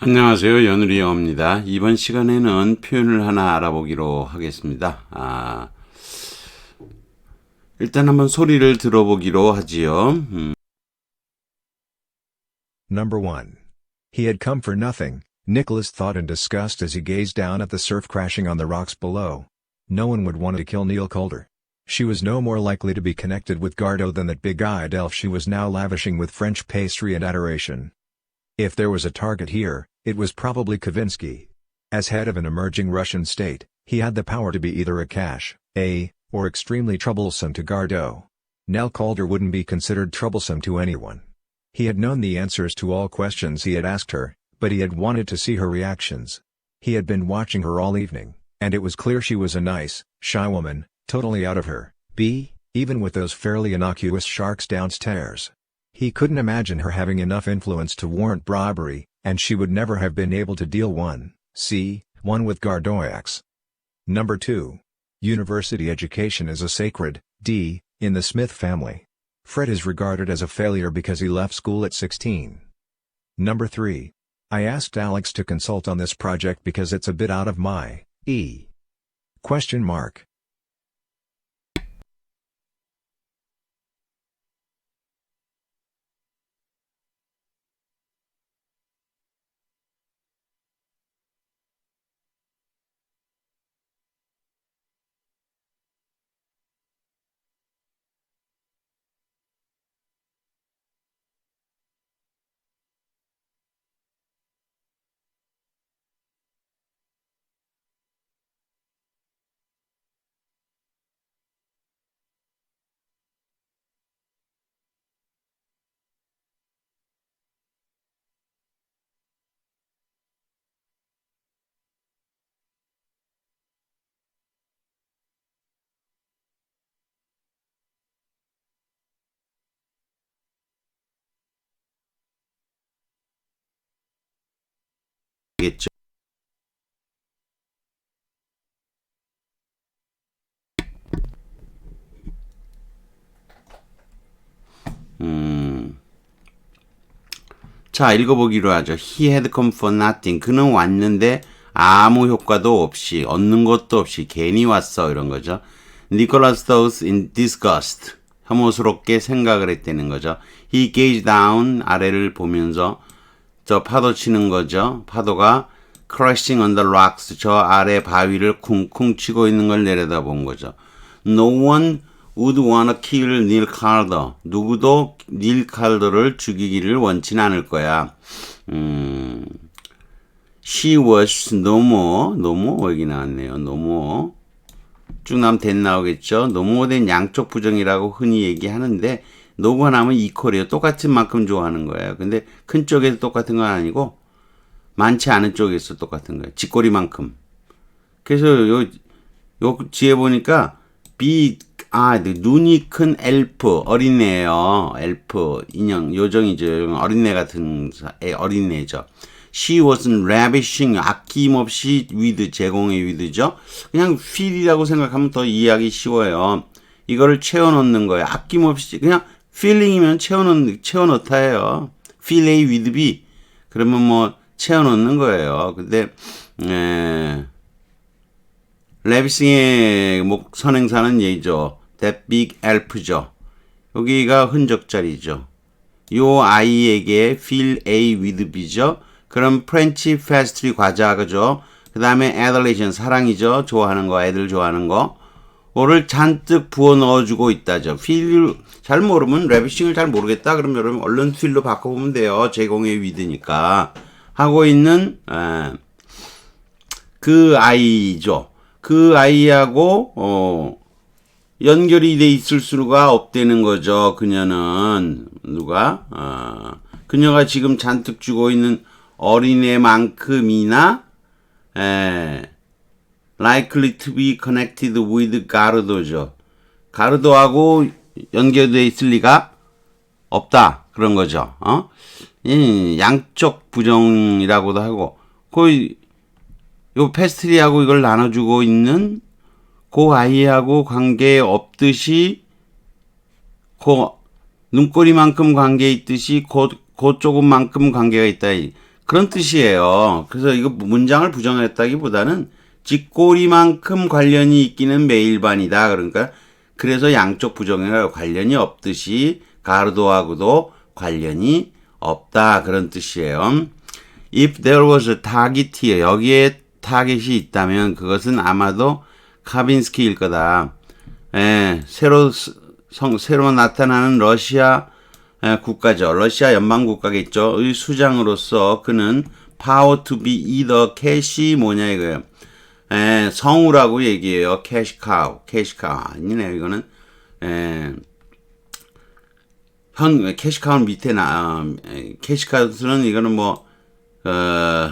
안녕하세요. 연우리 영입니다. 이번 시간에는 표현을 하나 알아보기로 하겠습니다. 아, 일단 한번 소리를 들어보기로 하지요. 음, Number 1. He had come for nothing, Nicholas thought in disgust as he gazed down at the surf crashing on the rocks below. No one would want to kill Neil Calder. She was no more likely to be connected with Gardo than that big-eyed elf she was now lavishing with French pastry and adoration. If there was a target here, it was probably Kavinsky. As head of an emerging Russian state, he had the power to be either a cash, a, or extremely troublesome to Gardo. Nell Calder wouldn't be considered troublesome to anyone. He had known the answers to all questions he had asked her, but he had wanted to see her reactions. He had been watching her all evening, and it was clear she was a nice, shy woman, totally out of her, b, even with those fairly innocuous sharks downstairs. He couldn't imagine her having enough influence to warrant bribery, and she would never have been able to deal one, c, one with Gardoyax. Number 2. University education is a sacred, d, in the Smith family. Fred is regarded as a failure because he left school at 16. Number 3. I asked Alex to consult on this project because it's a bit out of my, e. Question mark. 겠죠. 음. 자, 읽어보기로 하죠. He had come for nothing. 그는 왔는데 아무 효과도 없이, 얻는 것도 없이 괜히 왔어. 이런 거죠. Nicholas thought in disgust. 혐오스럽게 생각을 했다는 거죠. He gazed down. 아래를 보면서 저 파도 치는 거죠. 파도가 crashing on the rocks. 저 아래 바위를 쿵쿵 치고 있는 걸 내려다본 거죠. No one would wanna kill Neil Calder. 누구도 닐 칼더를 죽이기를 원치는 않을 거야. 음, she was no more, no more 여기 나왔네요. no more. 쭉 나면 된 나오겠죠. 노모된 양쪽 부정이라고 흔히 얘기하는데 노가 나면 이퀄이에요. 똑같은 만큼 좋아하는 거예요. 근데 큰 쪽에서 똑같은 건 아니고 많지 않은 쪽에서 똑같은 거예요. 쥐꼬리만큼. 그래서 요, 요 뒤에 보니까 비, 아, 눈이 큰 엘프, 어린애예요. 엘프, 인형, 요정이죠. 어린애 같은, 사- 애, 어린애죠. She wasn't ravishing, 아낌없이 위드, 제공의 위드죠. 그냥 feel이라고 생각하면 더 이해하기 쉬워요. 이거를 채워넣는 거예요. 아낌없이, 그냥 feeling이면 채워넣, 채워넣다예요. A with B. 그러면 뭐, 채워넣는 거예요. 근데, 에, 레비싱의 목 선행사는 얘죠. That big elf죠. 여기가 흔적자리죠. 요 아이에게 feel A with B죠. 그럼 프렌치 페스트리 과자 그죠. 그 다음에 adoration 사랑이죠. 좋아하는 거, 애들 좋아하는 거. 오를 잔뜩 부어 넣어주고 있다죠. feel 잘 모르면 레비싱을 잘 모르겠다. 그럼 여러분 얼른 feel로 바꿔보면 돼요. 제공의 위드니까 하고 있는 에, 그 아이죠. 그 아이하고 어, 연결이 돼 있을 수가 없다는 거죠. 그녀는 누가 어, 그녀가 지금 잔뜩 주고 있는 어린애만큼이나 에, likely to be connected with 가르도죠. 가르도하고 연결돼 있을 리가 없다 그런 거죠. 어? 이 양쪽 부정이라고도 하고 거의 요 페스트리하고 이걸 나눠주고 있는 그 아이하고 관계 없듯이 그 눈꼬리만큼 관계 있듯이 그, 그 조금만큼 관계가 있다. 그런 뜻이에요. 그래서 이거 문장을 부정했다기보다는 쥐꼬리만큼 관련이 있기는 매일반이다. 그러니까 그래서 양쪽 부정이라 관련이 없듯이 가르도하고도 관련이 없다. 그런 뜻이에요. If there was a target here, 여기에 타겟이 있다면 그것은 아마도 카빈스키일 거다. 예, 새로 스- 성, 새로 나타나는 러시아 예, 국가죠. 러시아 연방 국가겠죠. 의 수장으로서 그는 power to be either cash 뭐냐 이거예요. 예, 성우라고 얘기해요. cash cow 아니네 이거는 예, 현 캐시 카운 밑에 나 어, 캐시 카운트는 이거는 뭐 어,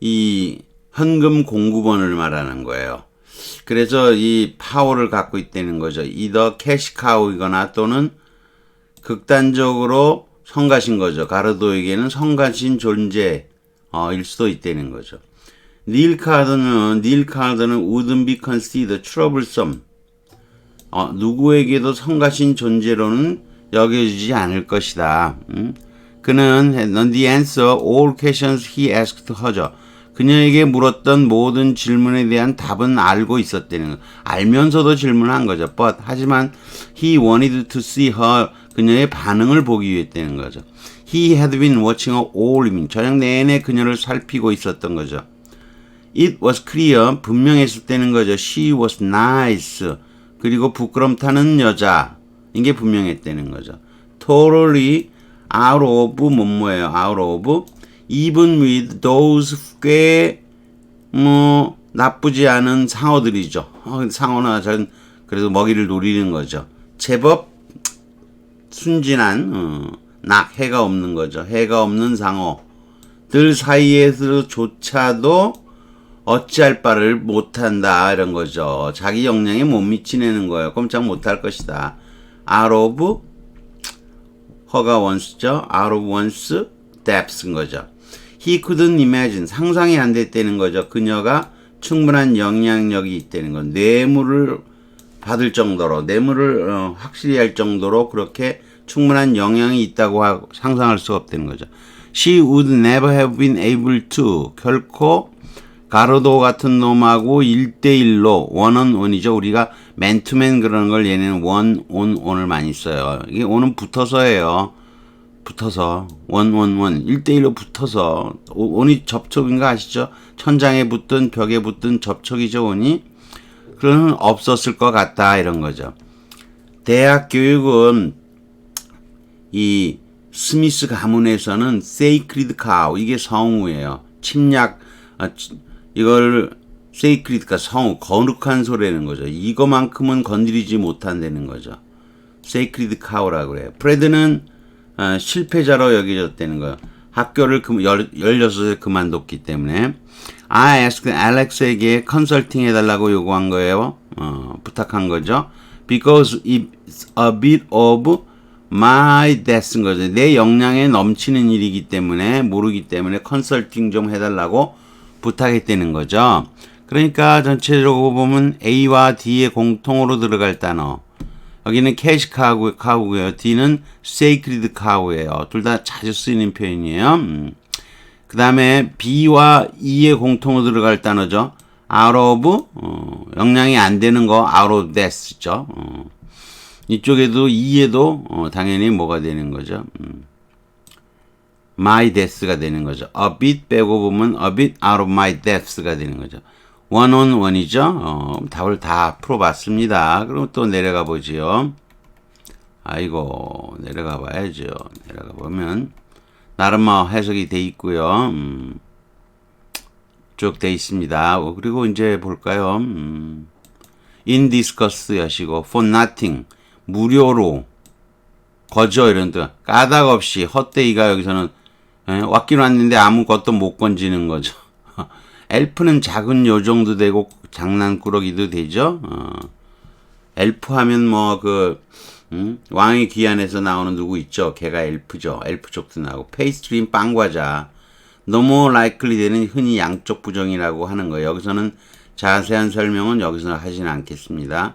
이 현금 공구번을 말하는 거예요. 그래서 이 파워를 갖고 있다는 거죠. 이더 캐시카우이거나 또는 극단적으로 성가신 거죠. 가르도에게는 성가신 존재일 수도 있다는 거죠. 닐 카드는 닐 카드는 be considered troublesome. 어, 누구에게도 성가신 존재로는 여겨지지 않을 것이다. 음? 그는 넌 the answer all questions he asked her죠. 그녀에게 물었던 모든 질문에 대한 답은 알고 있었다는 거. 알면서도 질문한 거죠. But 하지만 he wanted to see her 그녀의 반응을 보기 위했다는 거죠. He had been watching her all evening. 저녁 내내 그녀를 살피고 있었던 거죠. It was clear 분명했을 때는 거죠. She was nice. 그리고 부끄럼 타는 여자. 이게 분명했다는 거죠. Totally out of 뭐뭐예요. out of even with those 꽤뭐 나쁘지 않은 상어들이죠. 어, 상어나 전 그래도 먹이를 노리는 거죠. 제법 순진한 어, 낙 해가 없는 거죠. 해가 없는 상어들 사이에서조차도 어찌할 바를 못한다 이런 거죠. 자기 역량에 못 미치내는 거예요. 꼼짝 못할 것이다. of 허가 원수죠. of one's depth인 거죠. he couldn't imagine 상상이 안 됐다는 거죠. 그녀가 충분한 영향력이 있다는 건 뇌물을 받을 정도로 뇌물을 어, 확실히 할 정도로 그렇게 충분한 영향이 있다고 하고 상상할 수가 없다는 거죠. She would never have been able to 결코 가로도 같은 놈하고 1대1로 원언원이죠. 우리가 맨투맨 그러는 걸 얘네는 원온온을 많이 써요. 이게 온은 붙어서예요. 붙어서 원원원 1대1로 붙어서 오- 온이 접촉인 거 아시죠? 천장에 붙든 벽에 붙든 접촉이죠 온이 그러면 없었을 것 같다 이런 거죠. 대학 교육은 이 스미스 가문에서는 세이크리드 카우 이게 성우예요. 침략 아, 치- 이걸 세이크리드가 성우 거룩한 소리라는 거죠. 이거만큼은 건드리지 못한다는 거죠. 세이크리드 카우라고 그래요. 프레드는 어, 실패자로 여겨졌다는 거예요. 학교를 그, 16에 그만뒀기 때문에 I asked Alex에게 컨설팅 해달라고 요구한 거예요. 어, 부탁한 거죠. Because it's a bit of my death인 거죠. 내 역량에 넘치는 일이기 때문에 모르기 때문에 컨설팅 좀 해달라고 부탁했다는 거죠. 그러니까 전체적으로 보면 A와 D의 공통으로 들어갈 단어. 여기는 캐시 카우, 카우고요. D는 세이크리드 카우예요. 둘 다 자주 쓰이는 표현이에요. 음. 그 다음에 B와 E의 공통으로 들어갈 단어죠. out of, 어, 영향이 안 되는 거 out of death죠. 어. 이쪽에도 E에도 어, 당연히 뭐가 되는 거죠. 음. My death가 되는 거죠. a bit 빼고 보면 a bit out of my depths가 되는 거죠. one이죠. 어, 답을 다 풀어봤습니다. 그럼 또 내려가 보지요. 아이고 내려가 봐야죠. 내려가 보면 나름 뭐 해석이 돼 있고요. 음, 쭉돼 있습니다. 어, 그리고 이제 볼까요? 음, in discuss 여시고 for nothing 무료로 거저 이런 뜻 까닭 없이 헛되이가 여기서는 예, 왔긴 왔는데 아무것도 못 건지는 거죠. 엘프는 작은 요정도 되고 장난꾸러기도 되죠. 어. 엘프 하면 뭐그 왕의 귀환에서 나오는 누구 있죠? 걔가 엘프죠. 엘프 쪽도 나오고 페이스트림 빵과자 너무 라이클리 되는 흔히 양쪽 부정이라고 하는 거예요. 여기서는 자세한 설명은 여기서 하지는 않겠습니다.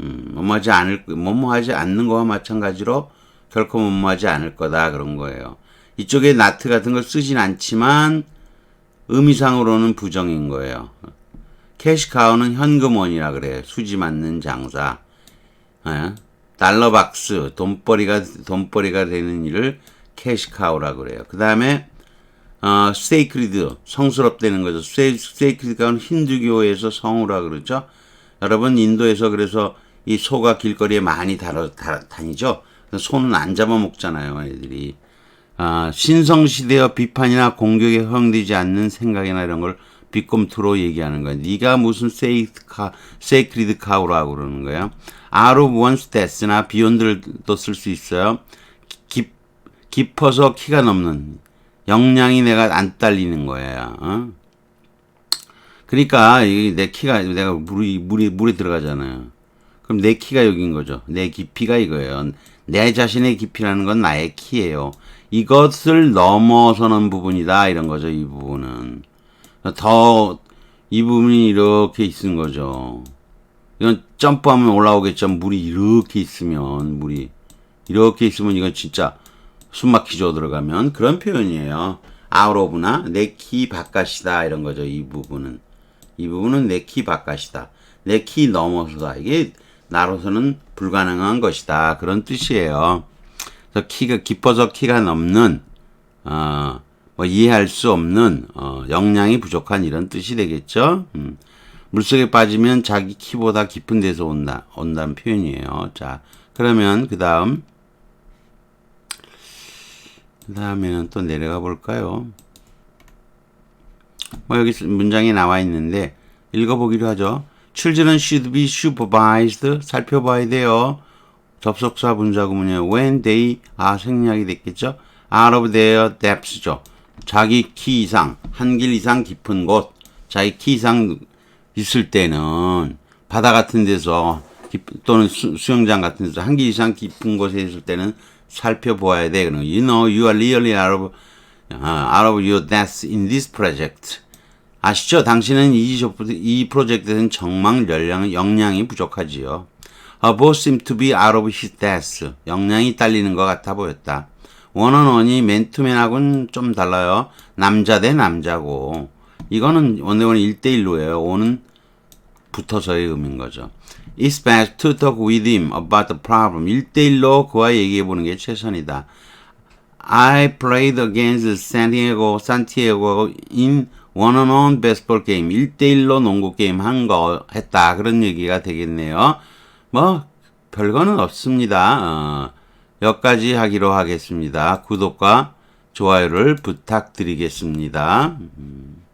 음, 뭐뭐하지 않을 뭐뭐하지 않는 거와 마찬가지로 결코 뭐뭐하지 않을 거다 그런 거예요. 이쪽에 나트 같은 걸 쓰진 않지만 의미상으로는 부정인 거예요. 캐시카우는 현금원이라 그래요. 수지 맞는 장사. 예? 달러박스, 돈벌이가, 돈벌이가 되는 일을 캐시카우라 그래요. 그 다음에, 어, 세이크리드, 성스럽다는 거죠. 세이, 세이크리드가 힌두교에서 성우라 그러죠. 여러분, 인도에서 그래서 이 소가 길거리에 많이 다뤄, 다, 다니죠. 소는 안 잡아먹잖아요, 애들이. 아, 신성시대의 비판이나 공격에 허용되지 않는 생각이나 이런 걸 비꼼투로 얘기하는 거야. 네가 무슨 세이카, 세이크리드 카우라고 그러는 거야. out of one's death나 비욘드도 쓸 수 있어요. 깊, 깊어서 키가 넘는 역량이 내가 안 딸리는 거야. 어? 그러니까 내 키가 내가 물이 물이 물에 들어가잖아요. 그럼 내 키가 여기인 거죠. 내 깊이가 이거예요. 내 자신의 깊이라는 건 나의 키예요. 이것을 넘어서는 부분이다 이런 거죠. 이 부분은 더 이 부분이 이렇게 있는 거죠. 이건 점프하면 올라오겠죠. 물이 이렇게 있으면 물이 이렇게 있으면 이건 진짜 숨 막히죠 들어가면 그런 표현이에요. of나 내 키 바깥이다 이런 거죠. 이 부분은 이 부분은 내 키 바깥이다. 내 키 넘어서다. 이게 나로서는 불가능한 것이다. 그런 뜻이에요. 그래서 키가 깊어서 키가 넘는 어, 뭐 이해할 수 없는 어, 역량이 부족한 이런 뜻이 되겠죠. 음. 물속에 빠지면 자기 키보다 깊은 데서 온다 온다는 표현이에요. 자 그러면 그 다음 그 다음에는 또 내려가 볼까요? 뭐 여기 문장이 나와 있는데 읽어보기로 하죠. Children should be supervised. 살펴봐야 돼요. 접속사 분사구문이에요. When they are 생략이 됐겠죠. out of their depths죠. 자기 키 이상, 한 길 이상 깊은 곳, 자기 키 이상 있을 때는 바다 같은 데서 깊- 또는 수, 수영장 같은 데서 한 길 이상 깊은 곳에 있을 때는 살펴보아야 돼. 그럼 you know you are really out of, uh, out of your depth in this project. 아시죠? 당신은 이, 조- 이 프로젝트에서는 정말 역량, 역량이 부족하지요. Uh, both seem to be out of his depth. 역량이 딸리는 것 같아 보였다. 원어원이 맨투맨하고는 좀 달라요. 남자 대 남자고. 이거는 원어원 1대1로예요. 오는 붙어서의 의미인 거죠. It's best to talk with him about the problem. 1대1로 그와 얘기해 보는 게 최선이다. I played against Santiago, Santiago in one-on-one baseball game. 1대1로 농구 게임 한 거 했다. 그런 얘기가 되겠네요. 뭐 별거는 없습니다. 어, 여기까지 하기로 하겠습니다. 구독과 좋아요를 부탁드리겠습니다. 음.